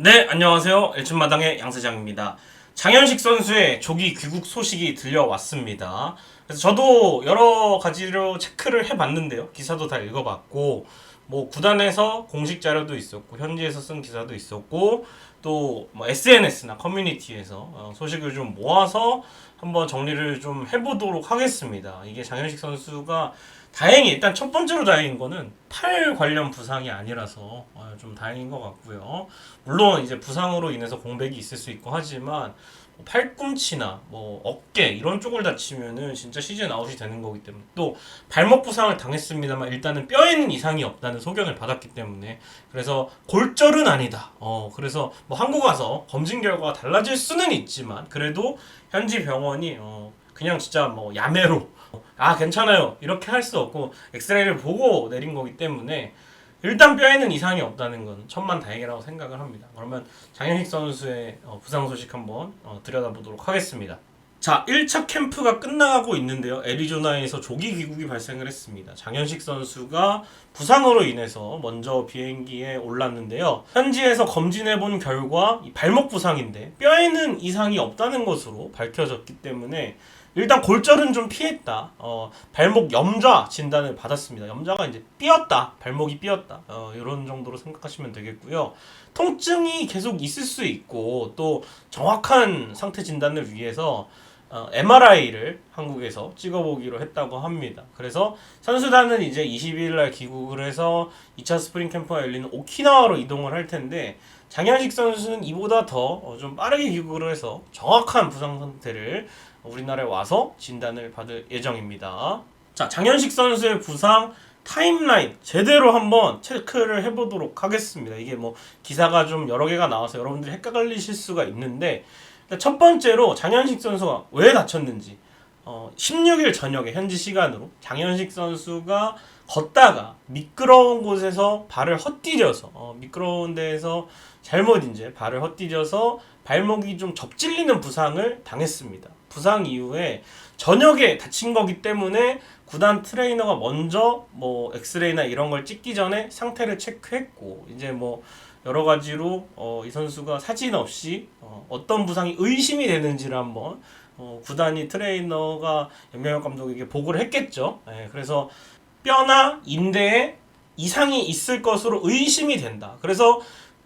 네, 안녕하세요. 일춘마당의 양세장입니다. 장현식 선수의 조기 귀국 소식이 들려왔습니다. 그래서 저도 여러 가지로 체크를 해봤는데요. 기사도 다 읽어봤고, 뭐 구단에서 공식 자료도 있었고, 현지에서 쓴 기사도 있었고, 또 뭐 SNS나 커뮤니티에서 어, 소식을 좀 모아서 한번 정리를 좀 해보도록 하겠습니다. 이게 장현식 선수가 다행히 일단 첫 번째로 다행인 거는 팔 관련 부상이 아니라서 어, 좀 다행인 것 같고요. 물론 이제 부상으로 인해서 공백이 있을 수 있고 하지만 뭐 팔꿈치나 뭐 어깨 이런 쪽을 다치면은 진짜 시즌 아웃이 되는 거기 때문에 또 발목 부상을 당했습니다만 일단은 뼈에는 이상이 없다는 소견을 받았기 때문에 그래서 골절은 아니다. 어 그래서 뭐 한국 와서 검진 결과가 달라질 수는 있지만 그래도 현지 병원이 어 그냥 진짜 뭐 야매로 아 괜찮아요 이렇게 할 수 없고 엑스레이를 보고 내린 거기 때문에 일단 뼈에는 이상이 없다는 건 천만 다행이라고 생각을 합니다. 그러면 장현식 선수의 어, 부상 소식 한번 어, 들여다보도록 하겠습니다. 자, 1차 캠프가 끝나가고 있는데요. 애리조나에서 조기 귀국이 발생을 했습니다. 장현식 선수가 부상으로 인해서 먼저 비행기에 올랐는데요. 현지에서 검진해 본 결과 이 발목 부상인데 뼈에는 이상이 없다는 것으로 밝혀졌기 때문에 일단 골절은 좀 피했다. 어, 발목 염좌 진단을 받았습니다. 염좌가 이제 삐었다. 발목이 삐었다. 어, 이런 정도로 생각하시면 되겠고요. 통증이 계속 있을 수 있고 또 정확한 상태 진단을 위해서 어, MRI를 한국에서 찍어보기로 했다고 합니다. 그래서 선수단은 이제 20일 날 귀국을 해서 2차 스프링 캠프가 열리는 오키나와로 이동을 할 텐데 장현식 선수는 이보다 더 좀 빠르게 귀국을 해서 정확한 부상 상태를 우리나라에 와서 진단을 받을 예정입니다. 자, 장현식 선수의 부상 타임라인 제대로 한번 체크를 해보도록 하겠습니다. 이게 뭐 기사가 좀 여러 개가 나와서 여러분들이 헷갈리실 수가 있는데 첫 번째로 장현식 선수가 왜 다쳤는지 어, 16일 저녁에 현지 시간으로 장현식 선수가 걷다가 미끄러운 곳에서 발을 헛디뎌서 어, 미끄러운 데에서 잘못 이제 발을 헛디뎌서 발목이 좀 접질리는 부상을 당했습니다. 부상 이후에 저녁에 다친 거기 때문에 구단 트레이너가 먼저 뭐 엑스레이나 이런 걸 찍기 전에 상태를 체크했고 이제 뭐 여러 가지로 어, 이 선수가 사진 없이 어, 어떤 부상이 의심이 되는지를 한번 어, 구단이 트레이너가 염명혁 감독에게 보고를 했겠죠. 예, 그래서 뼈나 인대에 이상이 있을 것으로 의심이 된다. 그래서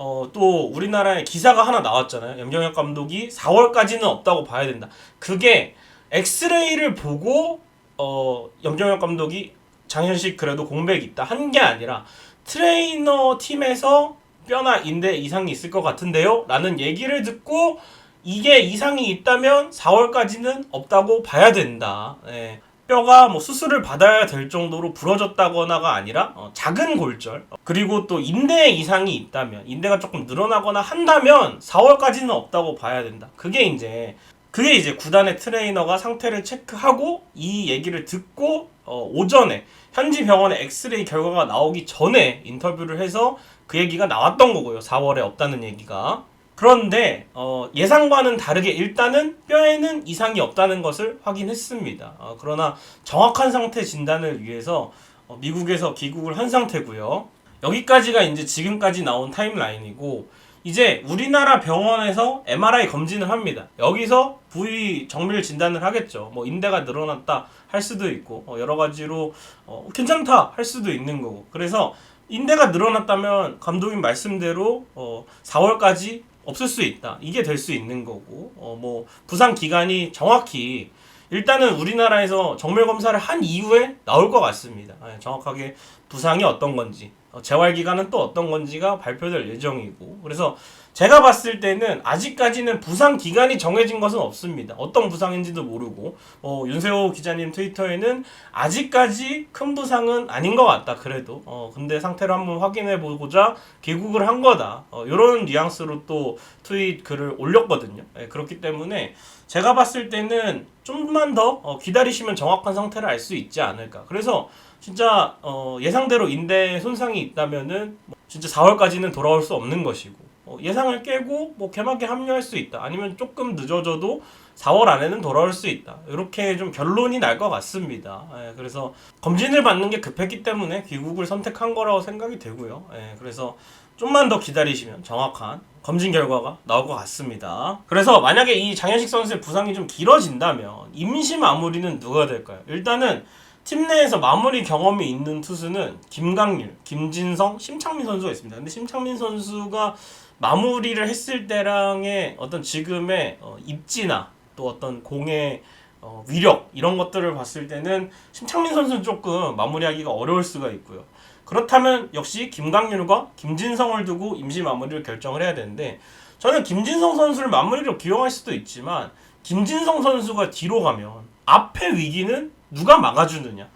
어, 또 우리나라에 기사가 하나 나왔잖아요. 염정혁 감독이 4월까지는 없다고 봐야 된다. 그게 엑스레이를 보고 어, 염정혁 감독이 장현식 그래도 공백이 있다 한 게 아니라 트레이너 팀에서 뼈나 인대 이상이 있을 것 같은데요? 라는 얘기를 듣고 이게 이상이 있다면 4월까지는 없다고 봐야 된다. 예. 뼈가 뭐 수술을 받아야 될 정도로 부러졌다거나가 아니라 어, 작은 골절 그리고 또 인대에 이상이 있다면 인대가 조금 늘어나거나 한다면 4월까지는 없다고 봐야 된다. 그게 이제 그게 이제 구단의 트레이너가 상태를 체크하고 이 얘기를 듣고 어, 오전에 현지 병원의 엑스레이 결과가 나오기 전에 인터뷰를 해서 그 얘기가 나왔던 거고요. 4월에 없다는 얘기가. 그런데 어, 예상과는 다르게 일단은 뼈에는 이상이 없다는 것을 확인했습니다. 어, 그러나 정확한 상태 진단을 위해서 어, 미국에서 귀국을 한 상태고요. 여기까지가 이제 지금까지 나온 타임라인이고 이제 우리나라 병원에서 MRI 검진을 합니다. 여기서 부위 정밀 진단을 하겠죠. 뭐 인대가 늘어났다 할 수도 있고 어, 여러 가지로 어, 괜찮다 할 수도 있는 거고. 그래서 인대가 늘어났다면 감독님 말씀대로 어, 4월까지 없을 수 있다. 이게 될 수 있는 거고, 어, 뭐, 부상 기간이 정확히, 일단은 우리나라에서 정밀 검사를 한 이후에 나올 것 같습니다. 예, 정확하게 부상이 어떤 건지, 어, 재활 기간은 또 어떤 건지가 발표될 예정이고, 그래서 제가 봤을 때는 아직까지는 부상 기간이 정해진 것은 없습니다. 어떤 부상인지도 모르고, 어, 윤세호 기자님 트위터에는 아직까지 큰 부상은 아닌 것 같다. 그래도, 어, 근데 상태를 한번 확인해 보고자 귀국을 한 거다. 어, 이런 뉘앙스로 또 트윗 글을 올렸거든요. 예, 그렇기 때문에 제가 봤을 때는 좀만 더 어, 기다리시면 정확한 상태를 알 수 있지 않을까. 그래서 진짜 어, 예상대로 인대 손상이 있다면은 뭐 진짜 4월까지는 돌아올 수 없는 것이고 어, 예상을 깨고 뭐 개막에 합류할 수 있다. 아니면 조금 늦어져도 4월 안에는 돌아올 수 있다. 이렇게 좀 결론이 날 것 같습니다. 예, 그래서 검진을 받는 게 급했기 때문에 귀국을 선택한 거라고 생각이 되고요. 예, 그래서 좀만 더 기다리시면 정확한 검진 결과가 나올 것 같습니다. 그래서 만약에 이 장현식 선수의 부상이 좀 길어진다면 임시 마무리는 누가 될까요? 일단은 팀 내에서 마무리 경험이 있는 투수는 김강률, 김진성, 심창민 선수가 있습니다. 근데 심창민 선수가 마무리를 했을 때랑의 어떤 지금의 어, 입지나 또 어떤 공의 어, 위력 이런 것들을 봤을 때는 심창민 선수는 조금 마무리하기가 어려울 수가 있고요. 그렇다면 역시 김강률과 김진성을 두고 임시 마무리를 결정을 해야 되는데 저는 김진성 선수를 마무리로 기용할 수도 있지만 김진성 선수가 뒤로 가면 앞의 위기는 누가 막아주느냐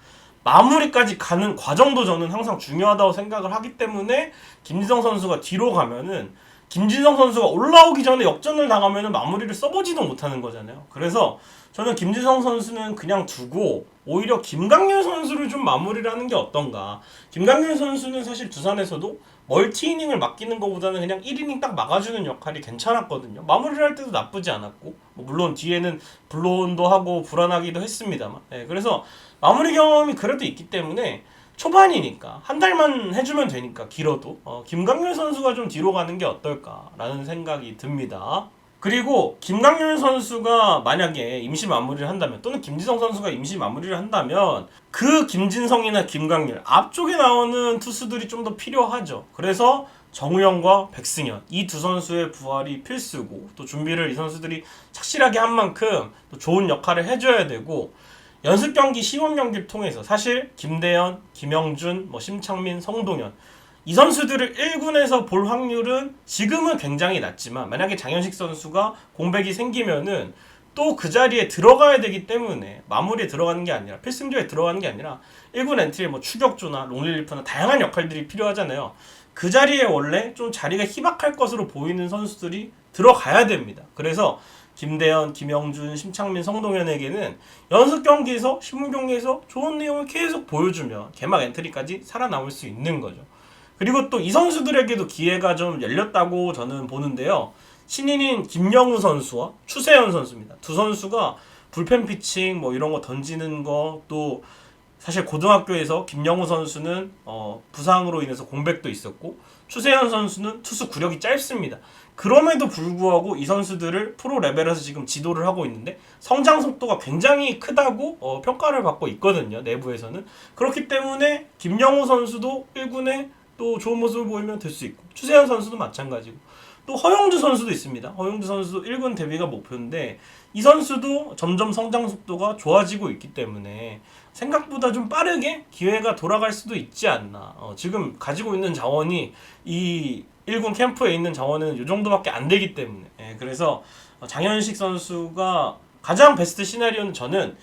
마무리까지 가는 과정도 저는 항상 중요하다고 생각을 하기 때문에 김진성 선수가 뒤로 가면은 김진성 선수가 올라오기 전에 역전을 당하면은 마무리를 써보지도 못하는 거잖아요. 그래서 저는 김진성 선수는 그냥 두고 오히려 김강렬 선수를 좀 마무리를 하는 게 어떤가. 김강렬 선수는 사실 두산에서도 멀티 이닝을 맡기는 것보다는 그냥 1이닝 딱 막아주는 역할이 괜찮았거든요. 마무리를 할 때도 나쁘지 않았고 뭐 물론 뒤에는 블론도 하고 불안하기도 했습니다만. 예, 그래서 마무리 경험이 그래도 있기 때문에 초반이니까 한 달만 해주면 되니까 길어도 어, 김강렬 선수가 좀 뒤로 가는 게 어떨까라는 생각이 듭니다. 그리고 김강렬 선수가 만약에 임시 마무리를 한다면 또는 김지성 선수가 임시 마무리를 한다면 그 김진성이나 김강렬 앞쪽에 나오는 투수들이 좀 더 필요하죠. 그래서 정우영과 백승현 이 두 선수의 부활이 필수고 또 준비를 이 선수들이 착실하게 한 만큼 또 좋은 역할을 해줘야 되고 연습 경기, 시범 경기를 통해서 사실 김대현, 김영준, 뭐 심창민, 성동현 이 선수들을 1군에서 볼 확률은 지금은 굉장히 낮지만 만약에 장현식 선수가 공백이 생기면은 또 그 자리에 들어가야 되기 때문에 마무리에 들어가는 게 아니라 필승조에 들어가는 게 아니라 1군 엔트리에 뭐 추격조나 롱릴리프나 다양한 역할들이 필요하잖아요. 그 자리에 원래 좀 자리가 희박할 것으로 보이는 선수들이 들어가야 됩니다. 그래서 김대현, 김영준, 심창민, 성동현에게는 연습 경기에서 시범 경기에서 좋은 내용을 계속 보여주면 개막 엔트리까지 살아남을 수 있는 거죠. 그리고 또 이 선수들에게도 기회가 좀 열렸다고 저는 보는데요. 신인인 김영우 선수와 추세현 선수입니다. 두 선수가 불펜 피칭 뭐 이런 거 던지는 거또 사실 고등학교에서 김영우 선수는 어, 부상으로 인해서 공백도 있었고 추세현 선수는 투수 구력이 짧습니다. 그럼에도 불구하고 이 선수들을 프로 레벨에서 지금 지도를 하고 있는데 성장 속도가 굉장히 크다고 어, 평가를 받고 있거든요. 내부에서는 그렇기 때문에 김영우 선수도 1군에 또 좋은 모습을 보이면 될 수 있고 추세현 선수도 마찬가지고 또 허용주 선수도 있습니다. 허용주 선수도 1군 데뷔가 목표인데 이 선수도 점점 성장 속도가 좋아지고 있기 때문에 생각보다 좀 빠르게 기회가 돌아갈 수도 있지 않나. 어, 지금 가지고 있는 자원이 이 1군 캠프에 있는 자원은 이 정도밖에 안 되기 때문에 예, 그래서 어, 장현식 선수가 가장 베스트 시나리오는 저는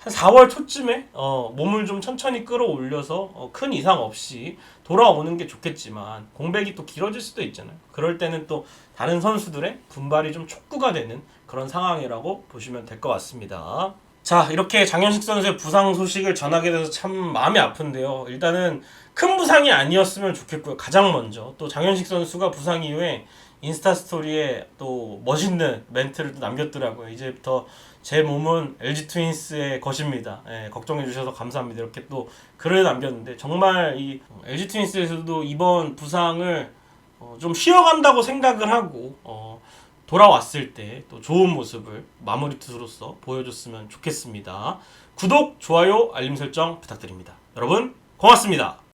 한 4월 초쯤에 어, 몸을 좀 천천히 끌어올려서 어, 큰 이상 없이 돌아오는 게 좋겠지만 공백이 또 길어질 수도 있잖아요. 그럴 때는 또 다른 선수들의 분발이 좀 촉구가 되는 그런 상황이라고 보시면 될 것 같습니다. 자 이렇게 장현식 선수의 부상 소식을 전하게 돼서 참 마음이 아픈데요. 일단은 큰 부상이 아니었으면 좋겠고요. 가장 먼저 또 장현식 선수가 부상 이후에 인스타 스토리에 또 멋있는 멘트를 또 남겼더라고요. 이제부터 제 몸은 LG 트윈스의 것입니다. 예, 걱정해 주셔서 감사합니다. 이렇게 또 글을 남겼는데 정말 이 LG 트윈스에서도 이번 부상을 어, 좀 쉬어간다고 생각을 하고 어, 돌아왔을 때 또 좋은 모습을 마무리 투수로서 보여줬으면 좋겠습니다. 구독, 좋아요, 알림 설정 부탁드립니다. 여러분 고맙습니다.